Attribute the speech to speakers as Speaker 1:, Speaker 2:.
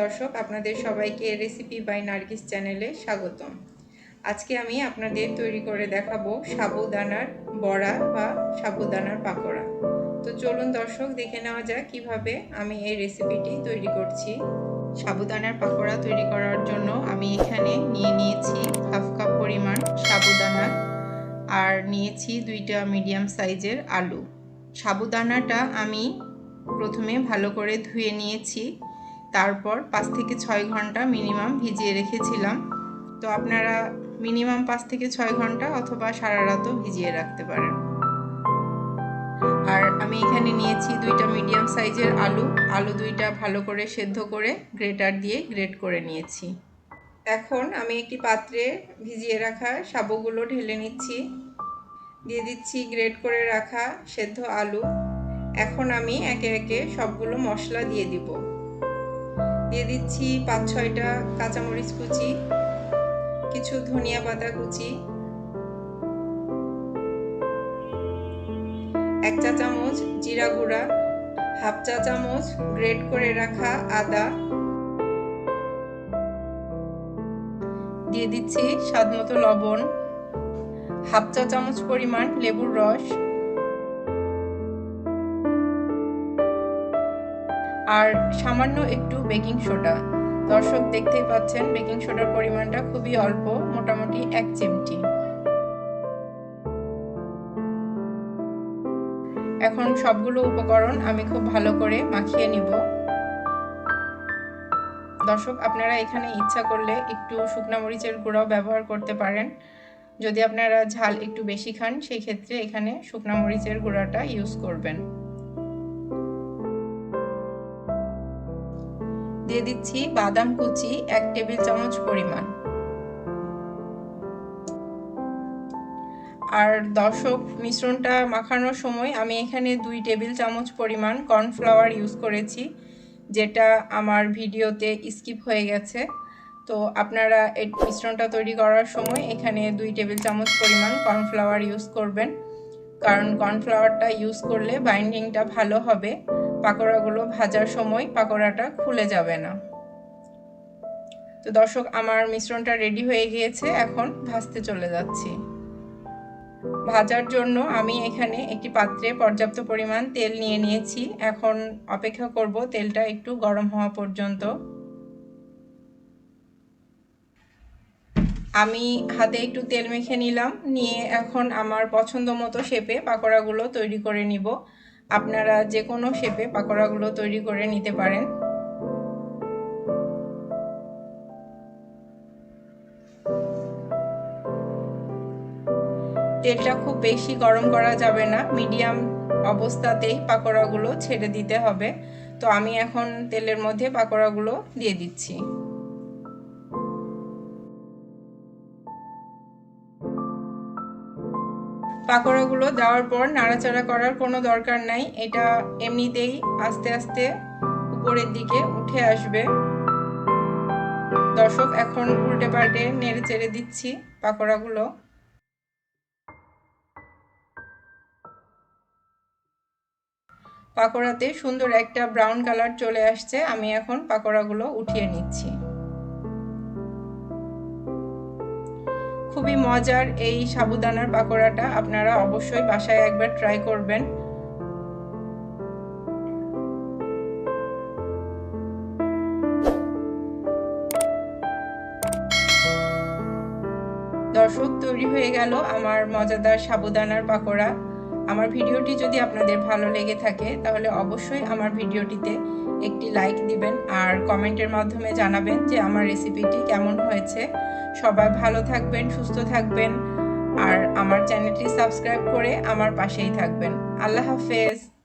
Speaker 1: আপনাদের সবাইকে recipe by Nargis চ্যানেলে স্বাগতম। আজকে আমি আপনাদের তৈরি করে দেখাবো সাবুদানার বড়া বা সাবুদানার পাকোড়া। তো চলুন দর্শক, দেখে নেওয়া যাক কীভাবে আমি এই রেসিপিটি তৈরি করছি। সাবুদানার পাকোড়া তৈরি করার জন্য আমি এখানে নিয়ে নিয়েছি হাফ কাপ পরিমাণ সাবুদানা আর নিয়েছি দুইটা মিডিয়াম সাইজের আলু। সাবুদানাটা আমি প্রথমে ভালো করে ধুয়ে নিয়েছি। তারপর পাঁচ থেকে ছয় ঘণ্টা মিনিমাম ভিজিয়ে রেখেছিলাম। তো আপনারা মিনিমাম পাঁচ থেকে ছয় ঘণ্টা অথবা সারা রাতও ভিজিয়ে রাখতে পারেন। আর আমি এখানে নিয়েছি দুইটা মিডিয়াম সাইজের আলু। আলু দুইটা ভালো করে সেদ্ধ করে গ্রেটার দিয়ে গ্রেট করে নিয়েছি। এখন আমি একটি পাত্রে ভিজিয়ে রাখা সাবুগুলো ঢেলে নিচ্ছি। দিয়ে দিচ্ছি গ্রেট করে রাখা সেদ্ধ আলু। এখন আমি একে একে সবগুলো মশলা দিয়ে দিব। দিয়ে দিচ্ছি পাঁচ ছয়টা কাঁচামরিচ কুচি, কিছু ধনিয়া পাতা কুচি, এক চা চামচ জিরা গুঁড়া, হাফ চা চামচ গ্রেট করে রাখা আদা। দিয়ে দিচ্ছি স্বাদ মতো লবণ, হাফ চা চামচ পরিমাণ লেবুর রস। আর সামান্য একটু বেকিং সোডা দর্শক দেখতেই পাচ্ছেন বেকিং সোডার পরিমাণটা খুবই অল্প, মোটামুটি এক চিমটি। এখন সবগুলো উপকরণ আমি খুব ভালো করে মাখিয়ে নিব। দর্শক, আপনারা এখানে ইচ্ছা করলে একটু শুকনা মরিচের গুঁড়াও ব্যবহার করতে পারেন। যদি আপনারা ঝাল একটু বেশি খান, সেই ক্ষেত্রে এখানে শুকনা মরিচের গুঁড়াটা ইউজ করবেন। দিয়ে দিচ্ছি বাদাম কুচি, এক টেবিল চামচ পরিমাণ। আর দর্শক, মিশ্রণটা মাখানোর সময় আমি এখানে দুই টেবিল চামচ পরিমাণ কর্নফ্লাওয়ার ইউজ করেছি, যেটা আমার ভিডিওতে স্কিপ হয়ে গেছে। তো আপনারা মিশ্রণটা তৈরি করার সময় এখানে দুই টেবিল চামচ পরিমাণ কর্নফ্লাওয়ার ইউজ করবেন। কারণ কর্নফ্লাওয়ারটা ইউজ করলে বাইন্ডিংটা ভালো হবে। পাকোড়াগুলো ভাজার সময় পাকোড়াটা খুলে যাবে না। তো দর্শক, আমার মিশ্রণটা রেডি হয়ে গিয়েছে। এখন ভাজতে চলে যাচ্ছি। ভাজার জন্য আমি এখানে একটি পাত্রে পর্যাপ্ত পরিমাণ তেল নিয়ে নিয়েছি। এখন অপেক্ষা করব তেলটা একটু গরম হওয়া পর্যন্ত। আমি হাতে একটু তেল মেখে নিলাম। নিয়ে এখন আমার পছন্দ মতো শেপে পাকোড়াগুলো তৈরি করে নিব। আপনারা যে কোনো শেপে পাকোড়াগুলো তৈরি করে নিতে পারেন। তেলটা খুব বেশি গরম করা যাবে না। মিডিয়াম অবস্থাতেই পাকোড়াগুলো ছেড়ে দিতে হবে। তো আমি এখন তেলের মধ্যে পাকোড়াগুলো দিয়ে দিচ্ছি। পাকোড়াগুলো দেওয়ার পর নাড়াচাড়া করার কোনো দরকার নাই। এটা এমনিতেই আস্তে আস্তে উপরের দিকে উঠে আসবে। দর্শক, এখন উল্টে পাল্টে নেড়ে চেড়ে দিচ্ছি পাকোড়াগুলো। পাকোড়াতে সুন্দর একটা ব্রাউন কালার চলে আসছে। আমি এখন পাকোড়াগুলো উঠিয়ে নিচ্ছি। খুবই মজার এই সাবুদানার পাকোড়াটা আপনারা অবশ্যই বাসায় একবার ট্রাই করবেন। দর্শক, তৈরি হয়ে গেল আমার মজাদার সাবুদানার পাকোড়া। আমার ভিডিওটি যদি আপনাদের ভালো লেগে থাকে, তাহলে অবশ্যই আমার ভিডিওটিতে একটি লাইক দিবেন আর কমেন্টের মাধ্যমে জানাবেন যে আমার রেসিপিটি কেমন হয়েছে। সবাই ভালো থাকবেন, সুস্থ থাকবেন, আর আমার চ্যানেলটি সাবস্ক্রাইব করে আমার পাশেই থাকবেন। আল্লাহ হাফেজ।